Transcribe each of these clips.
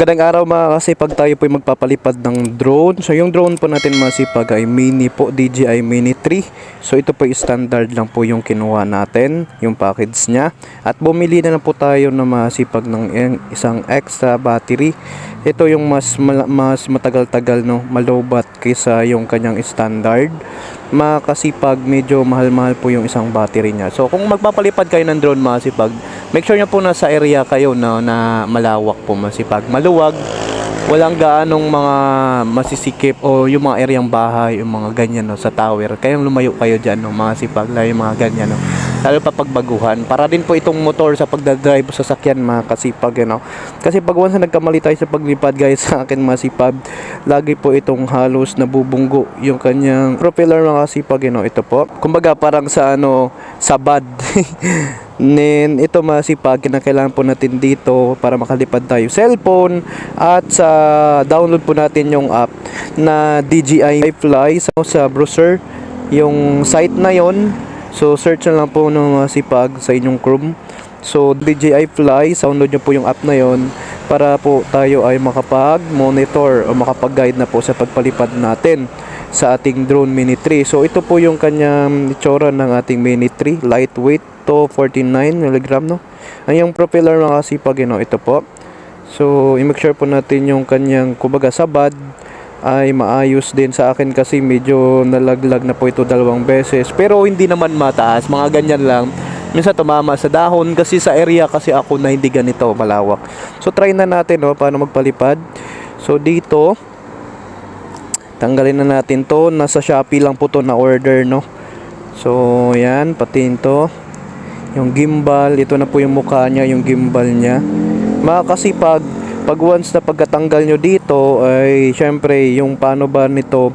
Magandang araw mga kasi pag tayo po ay magpapalipad ng drone. So yung drone po natin masipag ay mini po, DJI Mini 3. So ito po ay standard lang po yung kinuha natin, yung package niya. At bumili na lang po tayo na masipag ng i- isang extra battery. Ito yung mas mas matagal-tagal no, malobat kaysa yung kanyang standard. Makasipag medyo mahal-mahal po yung isang battery niya. So kung magpapalipad kayo ng drone masipag, make sure nyo po nasa area kayo na, na malawak po masipag. Maluwag, walang gaanong mga masisikip o yung mga areang bahay, yung mga ganyan no, sa tower. Kayang lumayo kayo dyan, no, mga sipag, yung mga ganyan. No. Lalo pa pagbaguhan. Para din po itong motor sa pagdadrive sa sasakyan, mga kasipag. You know. Kasi pag once na nagkamali tayo sa paglipad, guys, sa akin mga sipag, lagi po itong halos nabubunggo yung kanyang propeller mga kasipag. You know. Ito po. Kumbaga parang sa ano, sa bad. Then, ito masipag, kinakailangan po natin dito para makalipad tayo cellphone at sa download po natin yung app na DJI Fly sa, sa browser yung site na yon so search na lang po ng masipag sa inyong Chrome so DJI Fly download nyo po yung app na yon para po tayo ay makapag monitor o makapag guide na po sa pagpalipad natin sa ating drone Mini 3. So ito po yung kanyang itsura ng ating Mini 3, lightweight to 49 mg no. Ang yung propeller mga kasipag you know, ito po. So i-make sure po natin yung kanyang kubaga sabad ay maayos din sa akin kasi medyo nalaglag na po ito dalawang beses pero hindi naman mataas mga ganyan lang minsan tumama sa dahon kasi sa area kasi ako na hindi ganito malawak so try na natin no paano magpalipad so dito Tanggalin na natin to. Nasa Shopee lang po to na order, no? So, yan. Patin to. Yung gimbal. Ito na po yung mukha niya, yung gimbal niya. Mga kasi pag, once na pagkatanggal nyo dito, ay syempre, yung paano ba nito,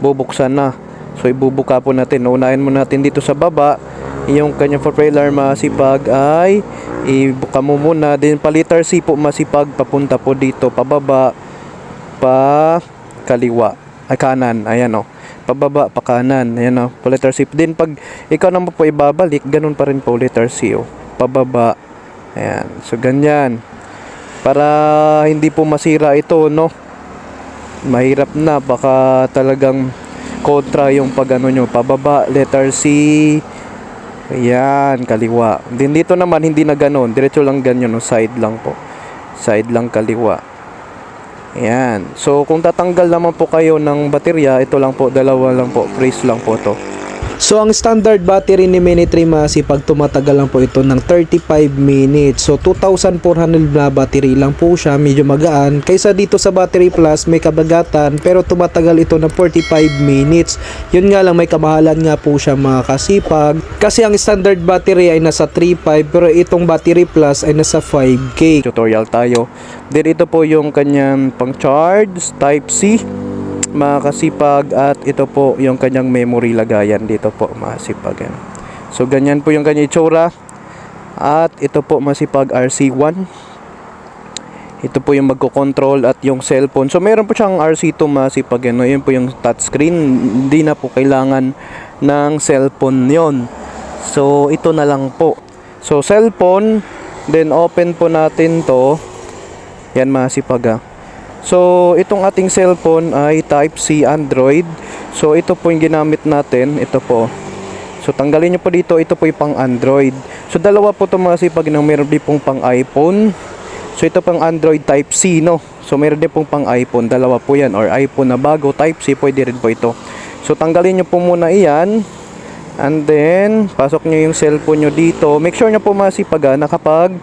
bubuksan na. So, ibubuka po natin. Unahin mo natin dito sa baba. Yung kanyang propeller masipag ay ibuka mo muna. Then, palitar C po masipag papunta po dito, pababa, pa kaliwa. Ay kanan. Ayan o pababa pa kanan. Ayan o po letter C. Din pag ikaw naman po ibabalik ganun pa rin po letter C o pababa. Ayan. So ganyan para hindi po masira ito no? Mahirap na. Baka talagang kontra yung pag ano nyo. Pababa letter C. Ayan kaliwa. Din dito naman hindi na ganun. Diretso lang ganyan no? Side lang po. Side lang kaliwa. Ayan. So, kung tatanggal naman po kayo ng baterya, ito lang po, dalawa lang po, freeze lang po to. So ang standard battery ni Mini 3 Masi pag tumatagal lang po ito ng 35 minutes. So 2,400 na battery lang po siya, medyo magaan. Kaysa dito sa battery plus may kabagatan pero tumatagal ito ng 45 minutes. Yun nga lang may kamahalan nga po siya mga kasipag. Kasi ang standard battery ay nasa 3.5 pero itong battery plus ay nasa 5K. Tutorial tayo. Then, ito po yung kanyang pang-charge, type C, mga at ito po yung kanyang memory lagayan dito po, mga kasipag. Yan. So, ganyan po yung kanyang itsura. At ito po, masipag RC1. Ito po yung magko-control at yung cellphone. So, meron po siyang RC2 masipag. Yan. No? Yun po yung touchscreen. Hindi na po kailangan ng cellphone yon So, ito na lang po. So, cellphone. Then, open po natin to. Yan masipag ah. So, itong ating cellphone ay Type-C Android. So, ito po yung ginamit natin. Ito po. So, tanggalin nyo po dito. Ito po yung pang Android. So, dalawa po ito masipag na meron din pong pang iPhone. So, ito pang Android Type-C, no? So, meron din pong pang iPhone. Dalawa po yan. Or iPhone na bago. Type-C, pwede rin po ito. So, tanggalin nyo po muna iyan. And then, pasok nyo yung cellphone nyo dito. Make sure nyo po masipag ah, nakapag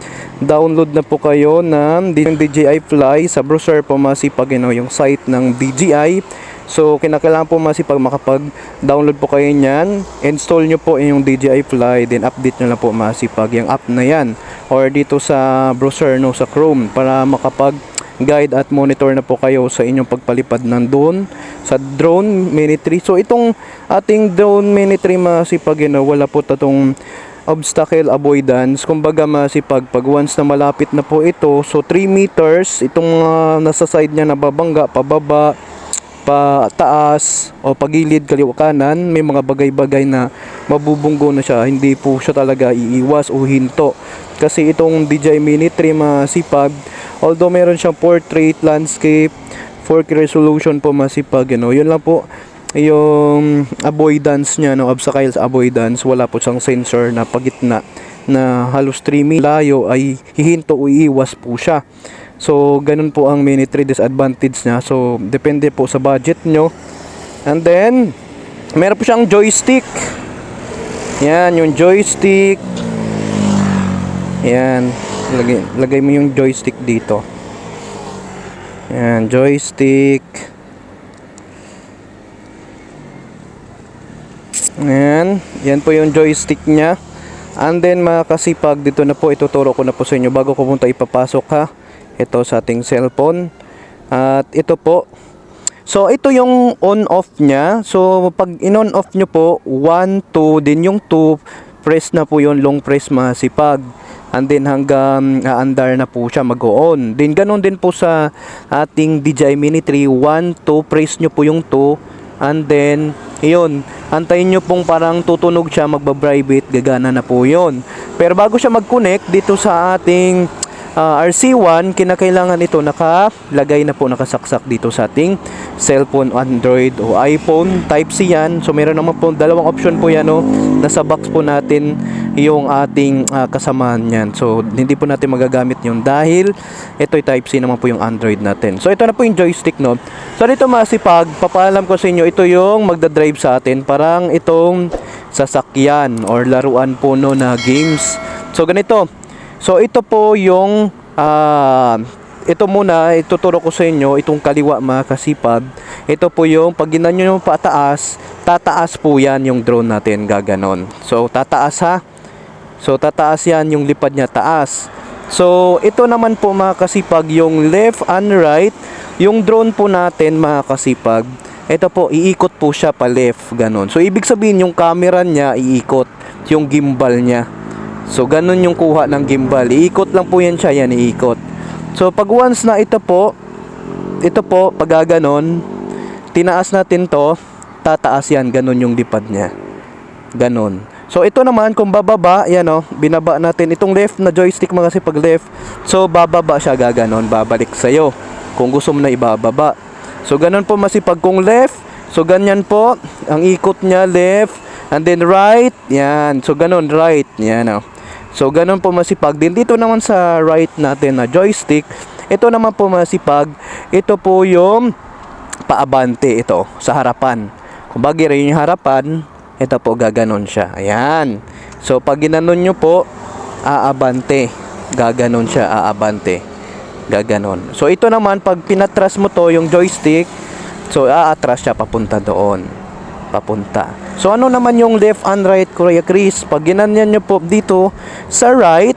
download na po kayo ng DJI Fly sa browser po masipag you know, yung site ng DJI. So, kinakailangan po masipag makapag-download po kayo niyan. Install nyo po yung DJI Fly, then update nyo lang po masipag yung app na yan. Or dito sa browser, no, sa Chrome, para makapag guide at monitor na po kayo sa inyong pagpalipad ng drone sa drone Mini 3. So itong ating drone Mini 3 masipag yun, no, wala po tatong obstacle avoidance. Kumbaga masipag pag once na malapit na po ito, so 3 meters itong mga nasa side niya na babangga, pababa, pa taas o pagilid kaliwa kanan may mga bagay-bagay na mabubunggo na siya hindi po siya talaga iiwas o hinto kasi itong DJI Mini 3 masipag Although meron siyang portrait, landscape, 4K resolution po masipag, you know. Yun lang po yung avoidance niya, no, obstacles avoidance, wala po siyang sensor na pagitna na halos 3 mil layo ay hihinto o iiwas po siya. So, ganun po ang Mini 3 disadvantage niya. So, depende po sa budget nyo. And then, meron po siyang joystick. Yan, yung joystick. Yan. Lagay, lagay mo yung joystick dito. Yan, joystick. Yan. Yan po yung joystick niya. And then mga kasipag, dito na po ituturo ko na po sa inyo bago ko punta ipapasok ha. Ito sa ating cellphone. At ito po. So ito yung on off niya. So pag in-on off nyo po, 1, 2, din yung 2, press na po yung long press masipag. And then hanggang aandar na po siya mag-on. Then ganun din po sa ating DJI Mini 3, 1, 2, press nyo po yung 2. And then, yun, antayin nyo pong parang tutunog siya, magbabribate, gagana na po yun. Pero bago siya mag-connect dito sa ating ah, RC1, kinakailangan ito nakalagay na po, nakasaksak dito sa ating cellphone, Android o iPhone. Type-C yan. So, meron naman po dalawang option po yan. No? Nasa box po natin yung ating ah, kasamahan yan. So, hindi po natin magagamit yun dahil ito yung Type-C naman po yung Android natin. So, ito na po yung joystick, no? So, dito masipag, papaalam ko sa inyo, ito yung magdadrive sa atin. Parang itong sasakyan or laruan po no na games. So, ganito. So, ito po yung ah, ito muna, ituturo ko sa inyo, itong kaliwa mga kasipag. Ito po yung, pag ginan nyo yung pataas, tataas po yan yung drone natin, gaganon. So, tataas ha. So, tataas yan yung lipad niya, taas. So, ito naman po mga kasipag, yung left and right, yung drone po natin mga kasipag, ito po, iikot po siya pa left, ganon. So, ibig sabihin, yung camera niya, iikot, yung gimbal niya. So, ganun yung kuha ng gimbal. Iikot lang po yan siya, yan, iikot. So, pag once na ito po, ito po, pag gaganon, tinaas natin to, tataas yan, ganun yung lipad niya. Ganon. So ito naman kung bababa, yan o, binaba natin itong left na joystick mga kasi pag left. So bababa siya gaganon, babalik sa'yo. Kung gusto mo na ibababa. So ganon po masipag kung left. So ganyan po, ang ikot niya left and then right. Yan. So ganon right. Yan o. So ganon po masipag. Din dito naman sa right natin na joystick, ito naman po masipag. Ito po yung paabante ito sa harapan. Kung bagay rin yung harapan, ito po gaganon siya. Ayan. So pag ginanon nyo po, aabante. Gaganon siya, aabante. Gaganon. So ito naman, pag pinatras mo to, yung joystick, so aatras siya papunta doon. Papunta. So ano naman yung left and right, Kuya Chris? Pag ginanyan nyo po dito sa right,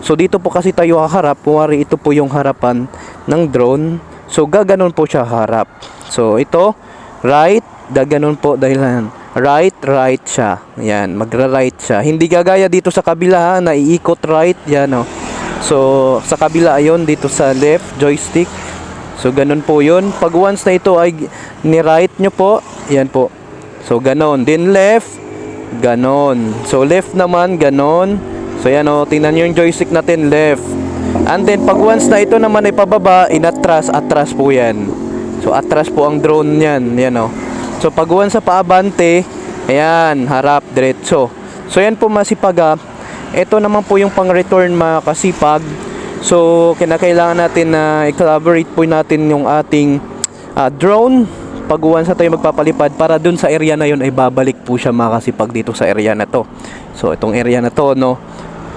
so dito po kasi tayo haharap. Kuwari ito po yung harapan ng drone. So gaganon po siya harap. So ito, right, gaganon po dahil right, right siya. Yan, magra-right siya. Hindi gagaya dito sa kabila ha, na iikot right, yan o. So, sa kabila ayon dito sa left joystick. So, ganun po yun. Pag once na ito ay ni-right nyo po, yan po. So, ganon. Then left, ganon. So, left naman, ganon. So, yan o, tingnan nyo yung joystick natin, left. And then, pag once na ito naman ay pababa, inatras, atras po yan. So, atras po ang drone yan. Yan o. So, pag once sa paabante, ayan, harap, diretso. So, yan po masipag ah. Ito naman po yung pang-return mga kasipag. So, kinakailangan natin na i-collaborate po natin yung ating ah, drone pag once na tayo magpapalipad para dun sa area na yun ay babalik po siya mga kasipag dito sa area na to. So, itong area na to, no,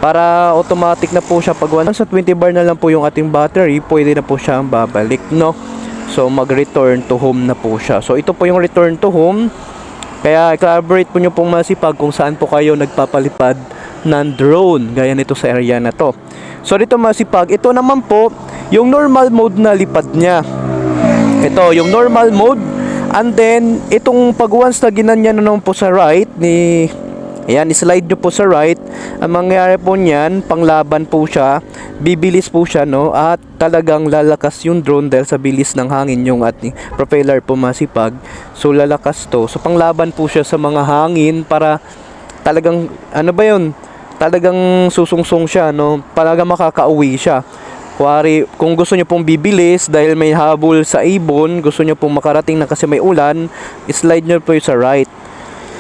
para automatic na po siya pag sa 20 bar na lang po yung ating battery, pwede na po siya babalik, no. So, mag-return to home na po siya. So, ito po yung return to home. Kaya, collaborate po nyo pong masipag kung saan po kayo nagpapalipad ng drone. Gaya nito sa area na to. So, dito masipag. Ito naman po, yung normal mode na lipad niya. Ito, yung normal mode. And then, itong pag once na ginanyan na naman po sa right ni Ayan, slide nyo po sa right. Ang mangyayari po niyan, panglaban po siya, bibilis po siya, no? At talagang lalakas yung drone dahil sa bilis ng hangin yung ating propeller po masipag. So, lalakas to. So, panglaban po siya sa mga hangin para talagang, ano ba yun? Talagang susungsong siya, no? Talagang makakauwi siya. Kuwari, kung gusto nyo pong bibilis dahil may habol sa ibon, gusto nyo pong makarating na kasi may ulan, slide nyo po yung sa right.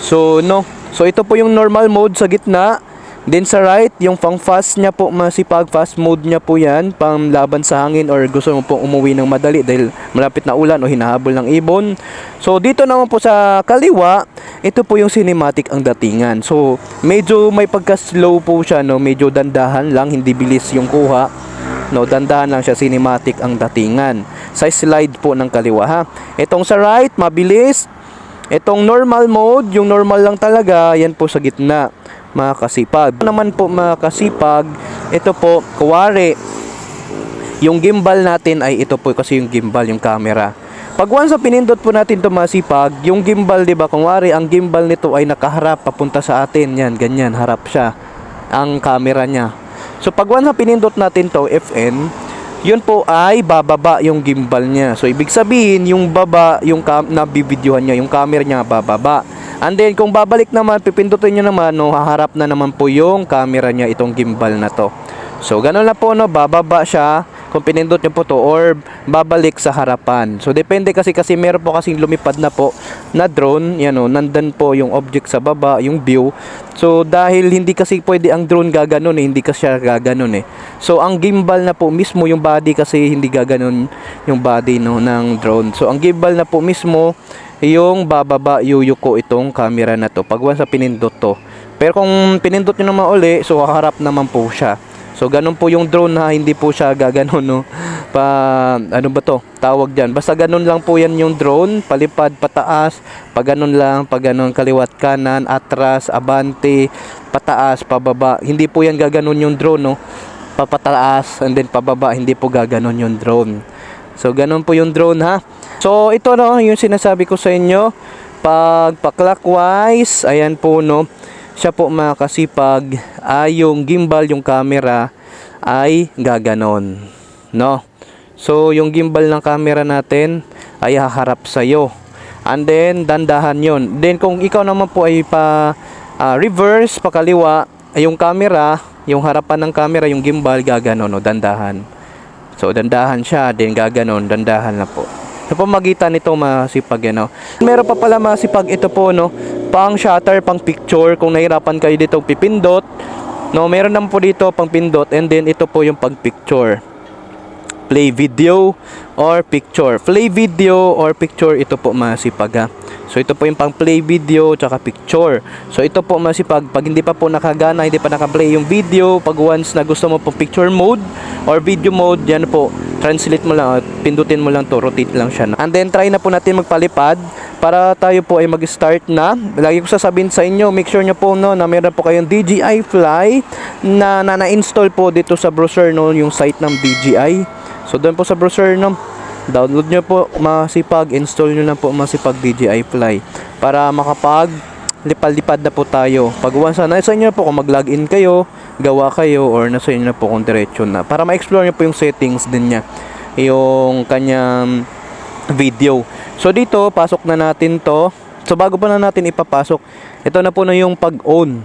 So, no. So, ito po yung normal mode sa gitna. Then sa right, yung pang fast niya po, masipag fast mode niya po yan, pang laban sa hangin or gusto mo pong umuwi ng madali dahil malapit na ulan o hinahabol ng ibon. So dito naman po sa kaliwa, ito po yung cinematic ang datingan. So medyo may pagka-slow po siya, no? medyo dandahan lang, hindi bilis yung kuha. No, dandahan lang siya, cinematic ang datingan. Sa slide po ng kaliwa ha. Itong sa right, mabilis. Itong normal mode, yung normal lang talaga, yan po sa gitna mga kasipag. Ano naman po mga kasipag, ito po, kuwari, yung gimbal natin ay ito po kasi yung gimbal, yung camera. Pag once pinindot po natin ito masipag, yung gimbal, di ba, kung wari, ang gimbal nito ay nakaharap papunta sa atin, yan, ganyan, harap siya, ang camera niya. So, pag once na pinindot natin to FN, yun po ay bababa yung gimbal niya. So, ibig sabihin, yung baba, yung cam na bibidyohan niya, yung camera niya bababa. And then, kung babalik naman, pipindutin nyo naman, no, haharap na naman po yung camera niya, itong gimbal na to. So, ganun na po, no, bababa siya kung pinindot nyo po to or babalik sa harapan. So, depende kasi kasi meron po kasing lumipad na po na drone, yan o, nandan po yung object sa baba, yung view. So, dahil hindi kasi pwede ang drone gaganon eh, hindi kasi siya gaganon eh. So, ang gimbal na po mismo, yung body kasi hindi gaganon yung body no, ng drone. So, ang gimbal na po mismo, yung bababa yuyuko itong camera na to pag once na pinindot to. Pero kung pinindot nyo naman uli, so haharap naman po siya. So ganun po yung drone na hindi po siya gaganon no. Pa ano ba to? Tawag diyan. Basta ganun lang po yan yung drone, palipad pataas, pag ganun lang, pag ganun kaliwat kanan, atras, abante, pataas, pababa. Hindi po yan gaganon yung drone no. Papataas and then pababa, hindi po gaganon yung drone. So ganun po yung drone ha. So ito no, yung sinasabi ko sa inyo, pag pa-clockwise, ayan po no, siya po mga kasipag, ay yung gimbal, yung camera, ay gaganon. No? So, yung gimbal ng camera natin, ay haharap sa'yo. And then, dandahan yon. Then, kung ikaw naman po ay pa ah, reverse, pakaliwa, yung camera, yung harapan ng camera, yung gimbal, gaganon, no? dandahan. So, dandahan siya, then gaganon, dandahan na po. Sa pamagitan nito masipag ano. Meron pa pala masipag ito po no, pang shutter, pang picture kung nahirapan kayo dito pipindot. No, meron naman po dito pang pindot and then ito po yung pag picture. Play video or picture. Play video or picture ito po masipag ha. So ito po yung pang play video tsaka picture. So ito po masipag pag hindi pa po nakagana, hindi pa naka-play yung video, pag once na gusto mo po picture mode or video mode, yan po translate mo lang, pindutin mo lang to, rotate lang siya. And then try na po natin magpalipad para tayo po ay mag-start na. Lagi ko sasabihin sa inyo, make sure nyo po no, na meron po kayong DJI Fly na na, na-install po dito sa browser no, yung site ng DJI. So doon po sa browser no, download nyo po masipag, install nyo lang po masipag DJI Fly para makapag lipad-lipad na po tayo. Pag once na nasa inyo po kung mag-login kayo, gawa kayo or nasa inyo na po kung diretso na. Para ma-explore nyo po yung settings din niya. Yung kanyang video. So dito, pasok na natin to. So bago pa na natin ipapasok, ito na po na yung pag-on.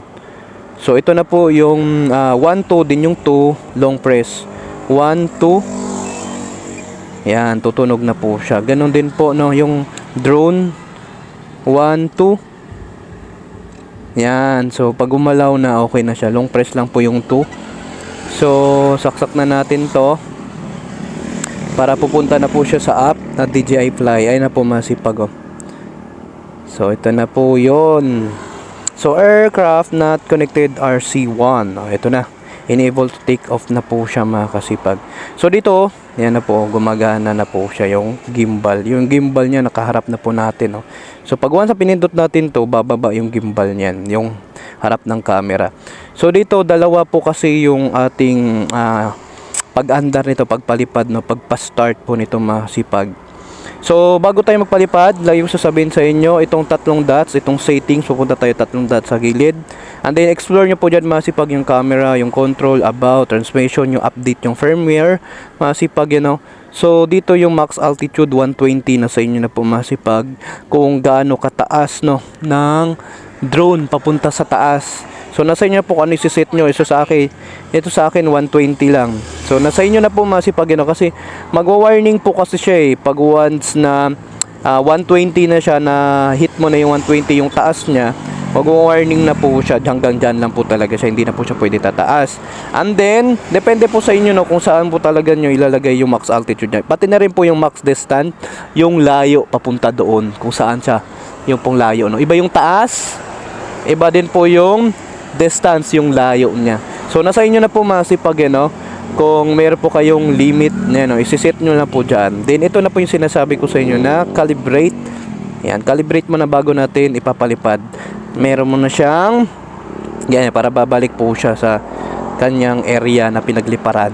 So ito na po yung 1, 2, din yung 2, long press. 1, 2. Yan, tutunog na po siya. Ganon din po no, yung drone. 1, 2. Yan. So, pag umalaw na, okay na siya. Long press lang po yung 2. So, saksak na natin to. Para pupunta na po siya sa app na DJI Fly. Ay na po masipag oh. So, ito na po yon. So, aircraft not connected RC1. Oh, ito na. Enable to take off na po siya mga kasipag. So, dito, yan na po. Gumagana na po siya yung gimbal. Yung gimbal niya nakaharap na po natin. Oh. So, pag once pinindot natin to, bababa yung gimbal niyan. Yung harap ng camera. So, dito, dalawa po kasi yung ating ah, pag-andar nito, pagpalipad, no, pagpa-start po nito masipag. So, bago tayo magpalipad, lagi ko sasabihin sa inyo, itong tatlong dots, itong settings, pupunta tayo tatlong dots sa gilid. And then, explore nyo po dyan masipag yung camera, yung control, about, transmission, yung update, yung firmware, masipag, you know. So, dito yung max altitude 120 na sa inyo na po masipag kung gaano kataas, no, ng drone papunta sa taas. So nasa inyo po kung ano isi-set nyo. Ito sa akin, ito sa akin 120 lang. So nasa inyo na po masipag ano kasi magwa-warning po kasi siya eh. Pag once na ah, 120 na siya na hit mo na yung 120 yung taas niya magwa-warning na po siya. Hanggang dyan lang po talaga siya. Hindi na po siya pwede tataas. And then depende po sa inyo no kung saan po talaga nyo ilalagay yung max altitude niya. Pati na rin po yung max distance yung layo papunta doon kung saan siya yung pong layo no. Iba yung taas iba din po yung distance yung layo niya so nasa inyo na po masipag eh, no kung meron po kayong limit na no, isiset nyo na po dyan. Then ito na po yung sinasabi ko sa inyo na calibrate. Yan, calibrate mo na bago natin ipapalipad. Meron mo na siyang yan, para babalik po siya sa kanyang area na pinagliparan.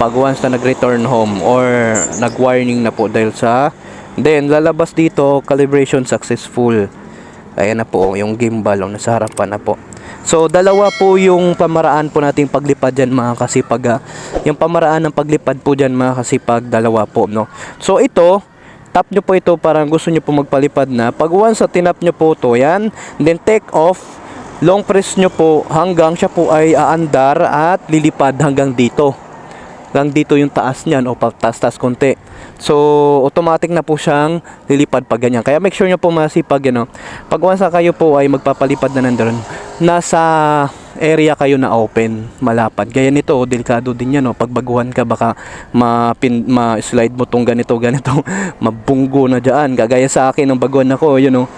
Pag once na nag-return home or nag-warning na po dahil sa then lalabas dito calibration successful. Ayan na po yung gimbal oh, nasa harapan na po. So dalawa po yung pamaraan po nating paglipad diyan mga kasipag. ah. Yung pamaraan ng paglipad po diyan mga kasipag dalawa po no. So ito tap nyo po ito parang gusto nyo po magpalipad na. Pag once sa tinap nyo po to yan, then take off, long press nyo po hanggang siya po ay aandar at lilipad hanggang dito. Hanggang dito yung taas niyan o taas-taas konti. So, automatic na po siyang lilipad pag ganyan. Kaya make sure nyo po masipag, ano, pag once kayo po ay magpapalipad na nandun, nasa area kayo na open, malapad. Gaya nito, oh, delikado din yan, oh. pag baguhan ka, baka ma-pin, ma-slide mo tong ganito, ganito, mabunggo na dyan. Kagaya sa akin, nung baguhan ako, yun oh,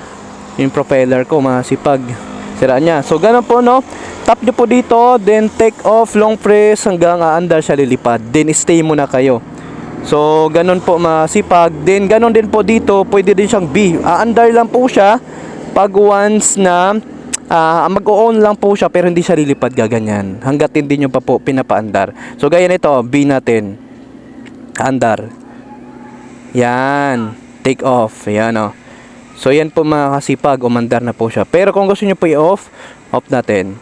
yung propeller ko, masipag. Sira niya. So, ganun po, no? Tap nyo po dito, then take off, long press, hanggang aandar siya lilipad. Then, stay muna kayo. So, ganun po masipag. Then, ganun din po dito, pwede din siyang B. Aandar lang po siya pag once na ah, mag-on lang po siya pero hindi siya lilipad gaganyan. Hanggat hindi nyo pa po pinapaandar. So, gaya nito, B natin. Andar. Yan. Take off. Yan o. So, yan po mga kasipag. Umandar na po siya. Pero kung gusto nyo po i-off, off natin.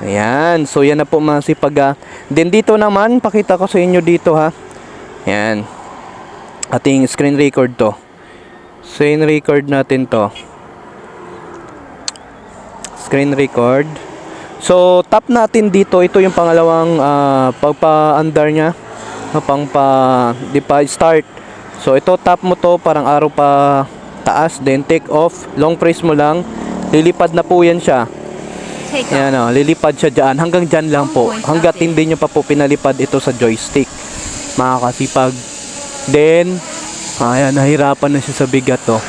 Ayan. So, yan na po mga sipag. ah. Then, dito naman, pakita ko sa inyo dito ha. Ayan. Ating screen record to. Screen record natin to. Screen record. So, tap natin dito. Ito yung pangalawang ah, pagpa-under niya. Pang pa, di pa start. So, ito tap mo to parang araw pa taas. Then, take off. Long press mo lang. Lilipad na po yan siya. Take off. Ayan o, lilipad siya dyan. Hanggang dyan lang po. Hanggat hindi nyo pa po pinalipad ito sa joystick. Mga kasipag. Then, ayan, nahirapan na siya sa bigat to.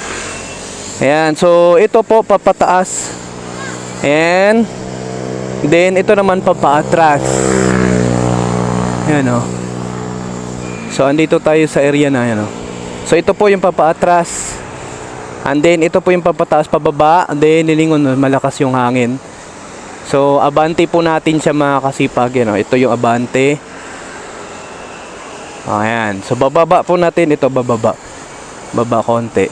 Ayan, so ito po papataas. And, then ito naman papaatras. Ayan o. So, andito tayo sa area na, ayan o. So, ito po yung papaatras. And then, ito po yung papataas pababa. And then, nilingon, malakas yung hangin. So, abante po natin siya mga kasipag. Yan, oh. Ito yung abante. Ayan. So, bababa po natin ito. Bababa. Baba konti.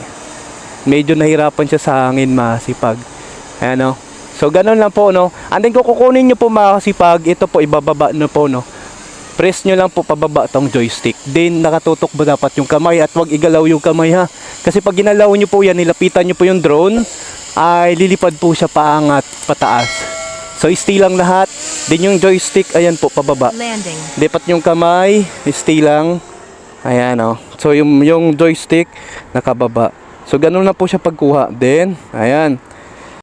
Medyo nahirapan siya sa hangin mga kasipag. Ayan, oh. So, ganun lang po, no. And then, kukunin nyo po mga kasipag, ito po, ibababa nyo po, no. Press nyo lang po pababa tong joystick. Then, nakatutok ba dapat yung kamay at wag igalaw yung kamay, ha. Kasi pag ginalaw nyo po yan, nilapitan nyo po yung drone, ay lilipad po siya paangat, pataas. So, stay lang lahat. Then yung joystick, ayan po, pababa. Landing. Lipat yung kamay, stay lang. Ayan, oh. So, yung, yung joystick, nakababa. So, ganun na po siya pagkuha. Then, ayan.